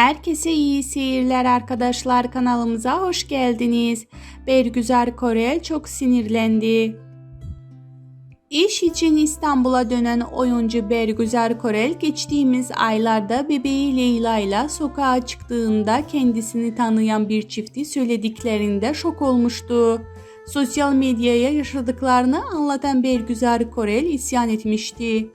Herkese iyi seyirler arkadaşlar kanalımıza hoş geldiniz. Bergüzar Korel çok sinirlendi. İş için İstanbul'a dönen oyuncu Bergüzar Korel geçtiğimiz aylarda bebeği Leyla ile sokağa çıktığında kendisini tanıyan bir çifti söylediklerinde şok olmuştu. Sosyal medyaya yaşadıklarını anlatan Bergüzar Korel isyan etmişti.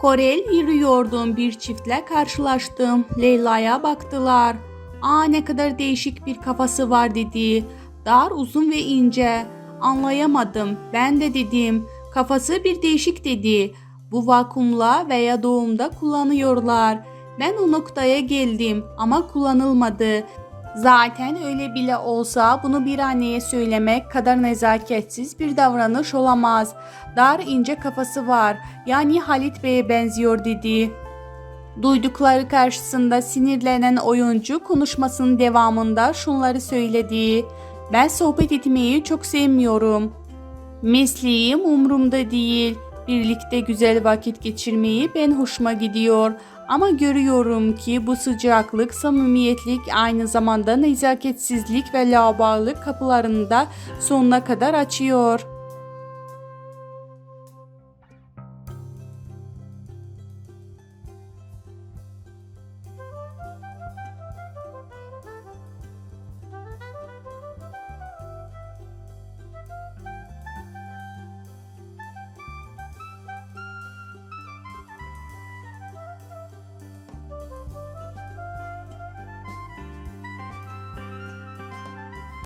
Korel yürüyordum bir çiftle karşılaştım. Leyla'ya baktılar. Aa ne kadar değişik bir kafası var dedi. Dar, uzun ve ince. Anlayamadım. Ben de dedim. Kafası bir değişik dedi. Bu vakumla veya doğumda kullanıyorlar. Ben o noktaya geldim ama kullanılmadı. Zaten öyle bile olsa bunu bir anneye söylemek kadar nezaketsiz bir davranış olamaz. Dar ince kafası var. Yani Halit Bey'e benziyor dedi. Duydukları karşısında sinirlenen oyuncu konuşmasının devamında şunları söyledi. Ben sohbet etmeyi çok sevmiyorum. Mesleğim umurumda değil. Birlikte güzel vakit geçirmeyi ben hoşuma gidiyor. Ama görüyorum ki bu sıcaklık, samimiyetlik aynı zamanda nezaketsizlik ve laubalilik kapılarını da sonuna kadar açıyor.